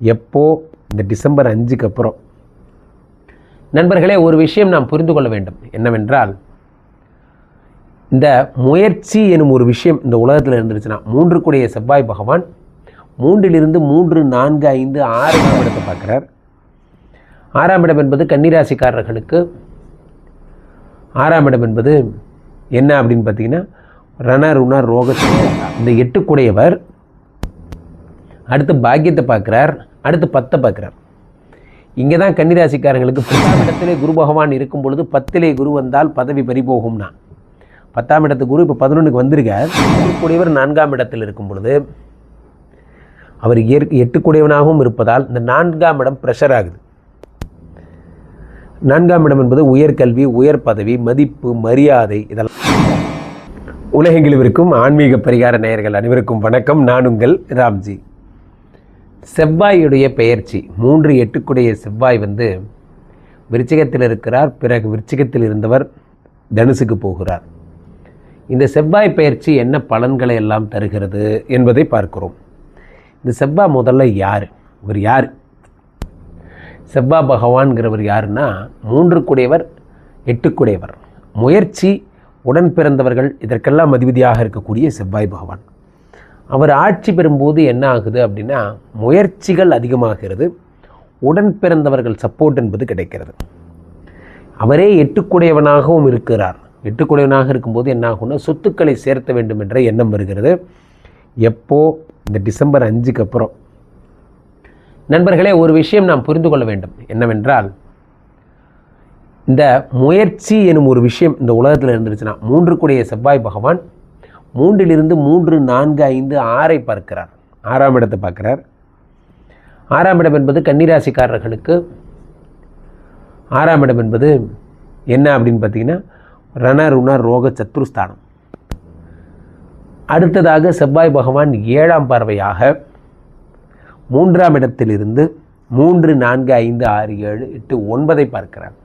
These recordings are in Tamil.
எப்போ? இந்த டிசம்பர் அஞ்சுக்கு அப்புறம். நண்பர்களே ஒரு விஷயம் நாம் புரிந்து கொள்ள வேண்டும். என்னவென்றால் இந்த முயற்சி எனும் ஒரு விஷயம் இந்த உலகத்தில் இருந்துருச்சுன்னா மூன்று கூடிய செவ்வாய் பகவான் மூன்றிலிருந்து மூன்று நான்கு ஐந்து ஆறாம் இடத்தை பார்க்குறார். ஆறாம் இடம் என்பது கன்னிராசிக்காரர்களுக்கு. ஆறாம் இடம் என்பது என்ன அப்படின்னு பார்த்தீங்கன்னா ரண ருண ரோக இந்த எட்டுக்குடையவர் அடுத்து பாக்கியத்தை பார்க்குறார். அடுத்து பத்தை பார்க்குறார். இங்கே தான் கன்னிராசிக்காரங்களுக்கு பத்தாம் இடத்திலே குரு பகவான் இருக்கும் பொழுது பத்திலே குரு வந்தால் பதவி பறிபோகும்னா. பத்தாம் இடத்து குரு இப்போ பதினொன்றுக்கு வந்திருக்கார். குருக்குடையவர் நான்காம் இடத்தில் இருக்கும் பொழுது அவர் இயற்கை எட்டுக்குடையவனாகவும் இருப்பதால் இந்த நான்காம் இடம் ப்ரெஷர் ஆகுது. நான்காம் இடம் என்பது உயர்கல்வி உயர் பதவி மதிப்பு மரியாதை இதெல்லாம். உலகெங்கிலும் இருக்கும் ஆன்மீக பரிகார நேயர்கள் அனைவருக்கும் வணக்கம். நான் உங்கள் ராம்ஜி. செவ்வாயுடைய பெயர்ச்சி மூன்று எட்டுக்குடைய செவ்வாய் வந்து விருச்சிகத்தில் இருக்கிறார் பிறகு விருச்சிகத்தில் இருந்தவர் தனுசுக்கு போகிறார். இந்த செவ்வாய் பெயர்ச்சி என்ன பலன்களை எல்லாம் தருகிறது என்பதை பார்க்கிறோம். இந்த செவ்வாய் முதல்ல யார்? இவர் யார்? செவ்வாய் பகவான்கிறவர் யாருன்னா மூன்று குடையவர் எட்டுக்குடையவர். முயற்சி உடன் பிறந்தவர்கள் இதற்கெல்லாம் அதிபதியாக இருக்கக்கூடிய செவ்வாய் பகவான். அவர் ஆட்சி பெறும்போது என்ன ஆகுது அப்படின்னா முயற்சிகள் அதிகமாகிறது. உடன் பிறந்தவர்கள் சப்போர்ட் என்பது கிடைக்கிறது. அவரே எட்டுக்குடையவனாகவும் இருக்கிறார். எட்டுக்குடையவனாக இருக்கும்போது என்ன ஆகும்னா சொத்துக்களை சேர்த்த வேண்டும் என்ற எண்ணம் வருகிறது. எப்போ? இந்த டிசம்பர் அஞ்சுக்கு அப்புறம். நண்பர்களே ஒரு விஷயம் நாம் புரிந்து கொள்ள வேண்டும். என்னவென்றால் இந்த முயற்சி எனும் ஒரு விஷயம் இந்த உலகத்தில் இருந்துருச்சுன்னா மூன்று கூடிய செவ்வாய் பகவான் மூன்றிலிருந்து மூன்று நான்கு ஐந்து ஆறை பார்க்கிறார். ஆறாம் இடத்தை பார்க்கிறார். ஆறாம் இடம் என்பது கன்னிராசிக்காரர்களுக்கு. ஆறாம் இடம் என்பது என்ன அப்படின்னு பார்த்தீங்கன்னா ரண ருண ரோக சத்ருஸ்தானம் அடுத்ததாக செவ்வாய் பகவான் ஏழாம் பார்வையாக மூன்றாம் இடத்திலிருந்து மூன்று நான்கு ஐந்து ஆறு ஏழு எட்டு ஒன்பதை பார்க்கிறார்.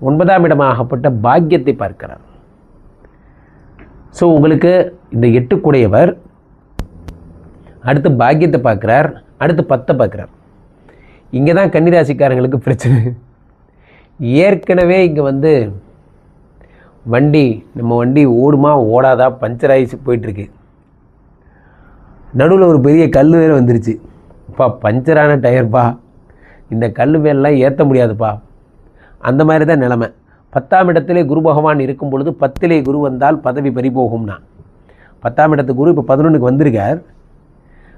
ஒன்பதாம் இடமாகப்பட்ட பாக்கியத்தை பார்க்கிறார். ஸோ உங்களுக்கு இந்த எட்டுக்குடையவர் அடுத்து பாக்கியத்தை பார்க்குறார் அடுத்து பத்தை பார்க்குறார். இங்கே தான் கன்னிராசிக்காரங்களுக்கு பிரச்சனை. ஏற்கனவே இங்கே வந்து வண்டி நம்ம வண்டி ஓடுமா ஓடாதா பஞ்சர் ஆகிச்சு போயிட்டுருக்கு. நடுவில் ஒரு பெரிய கல் வேறு வந்துருச்சு. அப்பா பஞ்சரான டயர்ப்பா. இந்த கல் மேலாம் ஏற்ற முடியாதுப்பா. அந்த மாதிரி தான் நிலமை. பத்தாம் இடத்திலே குரு பகவான் இருக்கும் பொழுது பத்திலே குரு வந்தால் பதவி பறிபோகும்னா பத்தாம் இடத்து குரு இப்போ பதினொன்றுக்கு வந்திருக்கார்.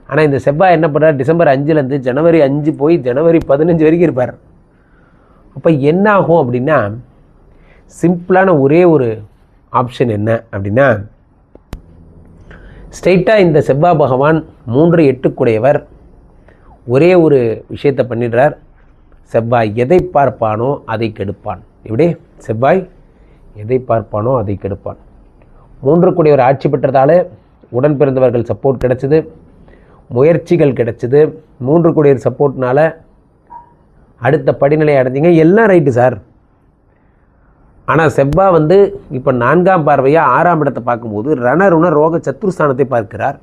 ஆனால் இந்த செவ்வாய் என்ன பண்ணுறார் டிசம்பர் அஞ்சுலேருந்து ஜனவரி அஞ்சு போய் ஜனவரி பதினஞ்சு வரைக்கும் இருப்பார். அப்போ என்ன ஆகும் அப்படின்னா சிம்பிளான ஒரே ஒரு ஆப்ஷன் என்ன அப்படின்னா ஸ்ட்ரெயிட்டாக இந்த செவ்வாய் பகவான் மூன்று எட்டுக்குடையவர். ஒரே ஒரு விஷயத்தை பண்ணிடுறார். செவ்வாய் எதை பார்ப்பானோ அதை கெடுப்பான். இப்படி செவ்வாய் எதை பார்ப்பானோ அதை கெடுப்பான். மூன்று கூடியவர் ஆட்சி பெற்றதால உடன் பிறந்தவர்கள் சப்போர்ட் கிடைச்சிது. முயற்சிகள் கிடைச்சிது. மூன்று கூடியவர் சப்போர்ட்னால அடுத்த படிநிலை அடைஞ்சிங்க. எல்லாம் ரைட்டு சார் ஆனால் செவ்வா வந்து இப்போ நான்காம் பார்வையாக ஆறாம் இடத்தை பார்க்கும்போது ரணருண ரோக சத்துருஸ்தானத்தை பார்க்கிறார்.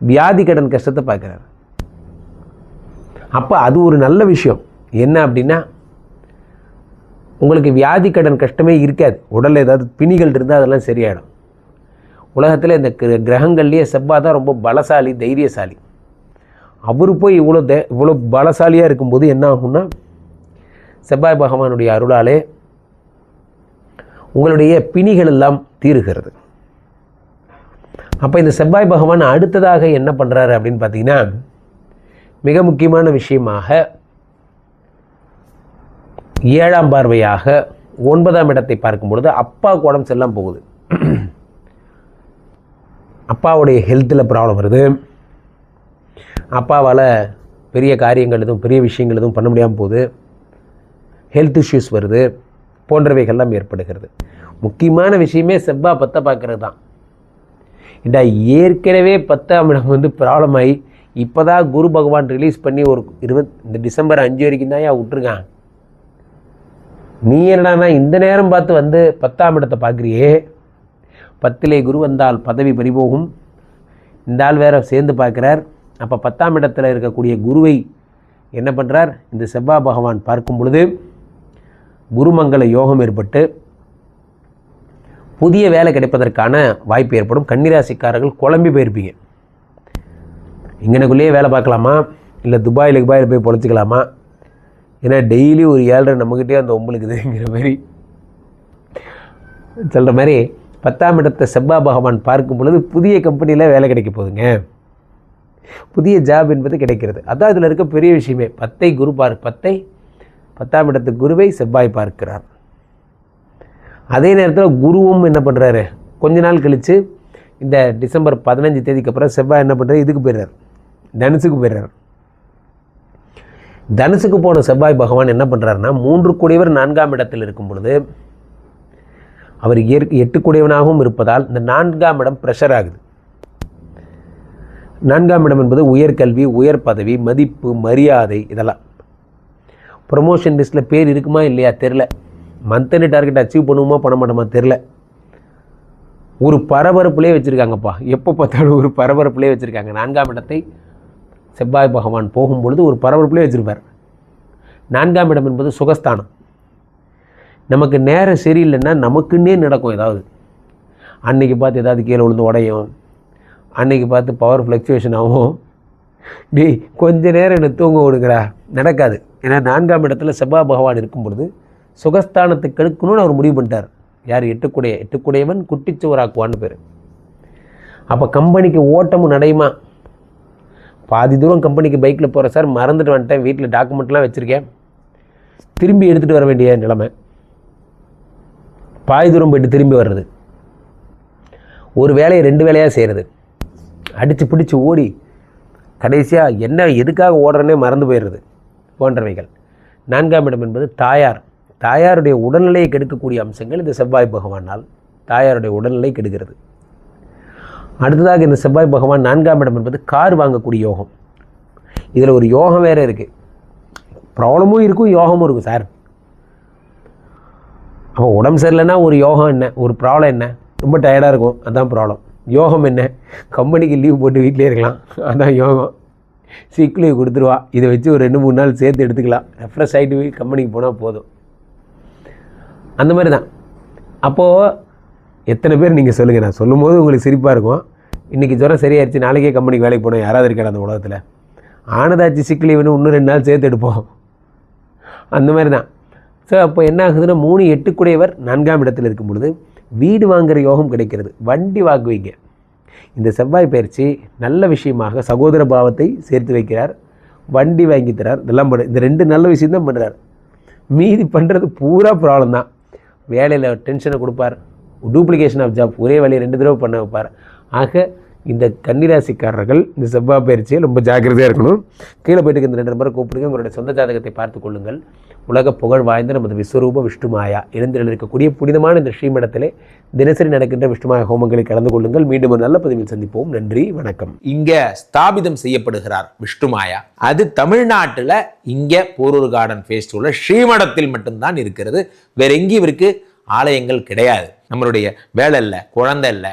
வியாதி கடன் கஷ்டத்தை பார்க்கிறார். அப்போ அது ஒரு நல்ல விஷயம். என்ன அப்படின்னா உங்களுக்கு வியாதி கடன் கஷ்டமே இருக்காது. உடலில் ஏதாவது பிணிகள் இருந்தால் அதெல்லாம் சரியாயிடும். உலகத்தில் இந்த கிர- கிரகங்கள்லேயே செவ்வாய் தான் ரொம்ப பலசாலி தைரியசாலி. அவர் போய் இவ்வளோ த இவ்வளோ பலசாலியாக இருக்கும்போது என்ன ஆகும்னா செவ்வாய் பகவானுடைய அருளாலே உங்களுடைய பிணிகள் எல்லாம் தீருகிறது. அப்போ இந்த செவ்வாய் பகவான் அடுத்ததாக என்ன பண்ணுறாரு அப்படின்னு பார்த்தீங்கன்னா மிக முக்கியமான விஷயமாக ஏழாம் பார்வையாக ஒன்பதாம் இடத்தை பார்க்கும் பொழுது அப்பாவுக்கு உடம்பு செல்லாம் போகுது. அப்பாவுடைய ஹெல்த்தில் ப்ராப்ளம் வருது. அப்பாவால் பெரிய காரியங்கள் எதுவும் பெரிய விஷயங்கள் எதுவும் பண்ண முடியாமல் போகுது. ஹெல்த் இஷ்யூஸ் வருது. போன்றவைகள்லாம் ஏற்படுகிறது. முக்கியமான விஷயமே செவ்வாய் பத்தை பார்க்கறது தான். இந்த ஏற்கனவே பத்தாம் இடம் வந்து ப்ராப்ளம் ஆகி இப்போ தான் குரு பகவான் ரிலீஸ் பண்ணி ஒரு இருபத் இந்த டிசம்பர் அஞ்சு வரைக்கும் தான் விட்டுருக்கான். நீ என்னடான்னா இந்த நேரம் பார்த்து வந்து பத்தாம் இடத்தை பார்க்குறியே? பத்திலே குரு வந்தால் பதவி பறிபோகும். இந்த ஆள் வேற சேர்ந்து பார்க்குறார். அப்போ பத்தாம் இடத்துல இருக்கக்கூடிய குருவை என்ன பண்ணுறார் இந்த செவ்வா பகவான் பார்க்கும் பொழுது குருமங்கள யோகம் ஏற்பட்டு புதிய வேலை கிடைப்பதற்கான வாய்ப்பு ஏற்படும். கன்னிராசிக்காரர்கள் குழம்பி போயிருப்பீங்க. இங்கனக்குள்ளேயே வேலை பார்க்கலாமா? இல்லை துபாயில் துபாயில் போய் பொழைச்சிக்கலாமா? ஏன்னா டெய்லி ஒரு ஏழரை நம்மக்கிட்டே அந்த ஒம்பளுக்குதுங்கிற மாதிரி சொல்கிற மாதிரி பத்தாம் இடத்தை செவ்வா பகவான் பார்க்கும் பொழுது புதிய கம்பெனியில் வேலை கிடைக்க போகுதுங்க. புதிய ஜாப் என்பது கிடைக்கிறது. அதான் இதில் இருக்க பெரிய விஷயமே. பத்தை குரு பார் பத்தை பத்தாம் இடத்து குருவை செவ்வாய் பார்க்கிறார். அதே நேரத்தில் குருவும் என்ன பண்ணுறாரு கொஞ்ச நாள் கழித்து இந்த டிசம்பர் பதினஞ்சு தேதிக்கு அப்புறம் செவ்வாய் என்ன பண்ணுறாரு இதுக்கு போயிடுறார். தனுசுக்கு போயிடுறார். தனுசுக்கு போன செவ்வாய் பகவான் என்ன பண்ணுறாருன்னா மூன்று கூடியவர் நான்காம் இடத்தில் இருக்கும் பொழுது அவர் இயற்கை எட்டு கூடியவனாகவும் இருப்பதால் இந்த நான்காம் இடம் ப்ரெஷர் ஆகுது. நான்காம் இடம் என்பது உயர்கல்வி உயர் பதவி மதிப்பு மரியாதை இதெல்லாம். ப்ரொமோஷன் லிஸ்ட்டில் பேர் இருக்குமா இல்லையா தெரில மந்த்லி டார்கெட் அச்சீவ் பண்ணுவோமா பண்ண மாட்டோமா தெரில ஒரு பரபரப்புலேயே வச்சுருக்காங்கப்பா. எப்போ பார்த்தாலும் ஒரு பரபரப்புலேயே வச்சுருக்காங்க. நான்காம் இடத்தை செவ்வாய் பகவான் போகும்பொழுது ஒரு பரபரப்புலேயே வச்சுருப்பார். நான்காம் இடம் என்பது சுகஸ்தானம். நமக்கு நேரம் சரியில்லைன்னா நமக்குன்னே நடக்கும் ஏதாவது. அன்றைக்கி பார்த்து ஏதாவது கீழே விழுந்து உடையும். அன்றைக்கி பார்த்து பவர் ஃப்ளக்சுவேஷன் ஆகும். டேய் கொஞ்ச நேரம் என்ன தூங்க விடுங்கிறா நடக்காது. ஏன்னா நான்காம் இடத்துல செவ்வாய் பகவான் இருக்கும் பொழுது சுகஸ்தானத்தை கெடுக்கணும்னு அவர் முடிவு பண்ணிட்டார். யார் எட்டுக்குடைய எட்டுக்குடையவன் குட்டிச்சுவராக்குவான்னு பேர். அப்போ கம்பெனிக்கு ஓட்டமும் நடையுமா? பாதி தூரம் கம்பெனிக்கு பைக்கில் போகிற சார் மறந்துட்டு வந்துட்டேன். வீட்டில் டாக்குமெண்ட்லாம் வச்சுருக்கேன். திரும்பி எடுத்துகிட்டு வர வேண்டிய நிலைமை. பாதி தூரம் போயிட்டு திரும்பி வர்றது. ஒரு வேலையை ரெண்டு வேலையாக செய்கிறது அடித்து பிடிச்சி ஓடி கடைசியாக என்ன எதுக்காக ஓடுறனே மறந்து போயிடுறது போன்றவைகள். நான்காம் இடம் என்பது தாயார். தாயாருடைய உடல்நிலையை கெடுக்கக்கூடிய அம்சங்கள் இந்த செவ்வாய் பகவானால் தாயாருடைய உடல்நிலை கெடுக்கிறது. அடுத்ததாக இந்த செவ்வாய் பகவான் நான்காம் இடம் என்பது கார் வாங்கக்கூடிய யோகம். இதில் ஒரு யோகம் வேறு இருக்குது ப்ராப்ளமும் இருக்கும் யோகமும் இருக்கும் சார். அப்போ உடம்பு சரியில்லைன்னா ஒரு யோகம் என்ன? ஒரு ப்ராப்ளம் என்ன? ரொம்ப டயர்டாக இருக்கும் அதுதான் ப்ராப்ளம். யோகம் என்ன? கம்பெனிக்கு லீவ் போட்டு வீட்டிலே இருக்கலாம் அதுதான் யோகம். சிக் லீவ் கொடுத்துருவா. இதை வச்சு ஒரு ரெண்டு மூணு நாள் சேர்த்து எடுத்துக்கலாம். ரெஃப்ரெஷ் ஆகிட்டு போய் கம்பெனிக்கு போனால் போதும். அந்த மாதிரி தான் அப்போது எத்தனை பேர் நீங்கள் சொல்லுங்கள் நான் சொல்லும்போது உங்களுக்கு சிரிப்பாக இருக்கும். இன்றைக்கி ஜுரம் சரியாயிருச்சு நாளைக்கே கம்பெனிக்கு வேலைக்கு போனோம் யாராவது இருக்காது அந்த உலகத்தில். ஆனதாச்சு சிக் லீவுன்னு இன்னும் ரெண்டு நாள் சேர்த்து எடுப்போம். அந்த மாதிரி தான் ஸோ அப்போ என்ன ஆகுதுன்னா மூணு எட்டுக்குடையவர் நான்காம் இடத்தில் இருக்கும் பொழுது வீடு வாங்குகிற யோகம் கிடைக்கிறது. வண்டி வாங்குவீங்க. இந்த செவ்வாய் பயிற்சி நல்ல விஷயமாக சகோதர பாவத்தை சேர்த்து வைக்கிறார். வண்டி வாங்கி தரார். இதெல்லாம் பண்ண. இந்த ரெண்டு நல்ல விஷயம் தான் பண்ணுறார் மீதி பண்ணுறது பூரா ப்ராப்ளம் தான். வேலையில் டென்ஷனை கொடுப்பார். டூப்ளிகேஷன் ஆஃப் ஜாப் ஒரே வேலையை ரெண்டு தடவை பண்ண வைப்பார். ஆக இந்த கன்னிராசிக்காரர்கள் இந்த செவ்வாய் பயிற்சியை ரொம்ப ஜாக்கிரதையாக இருக்கணும். கீழே போயிட்டு இந்த ரெண்டு நம்பரை கூப்பிடுங்க. உங்களுடைய சொந்த ஜாதகத்தை பார்த்து கொள்ளுங்கள். உலக புகழ் வாய்ந்த நமது விஸ்வரூப விஷ்ணுமாயா எழுந்தில் இருக்கக்கூடிய புனிதமான இந்த ஸ்ரீமடத்திலே தினசரி நடக்கின்ற விஷ்ணுமாய ஹோமங்களை கலந்து கொள்ளுங்கள். மீண்டும் ஒரு நல்ல பதிவில் சந்திப்போம். நன்றி வணக்கம். இங்கே ஸ்தாபிதம் செய்யப்படுகிறார் விஷ்ணுமாயா அது தமிழ்நாட்டில் இங்கே போரூர் கார்டன் ஃபேஸ்டிவலில் ஸ்ரீமடத்தில் மட்டும்தான் இருக்கிறது. வேற எங்கேயும் இவருக்கு ஆலயங்கள் கிடையாது. நம்மளுடைய வேலை இல்லை குழந்தை இல்லை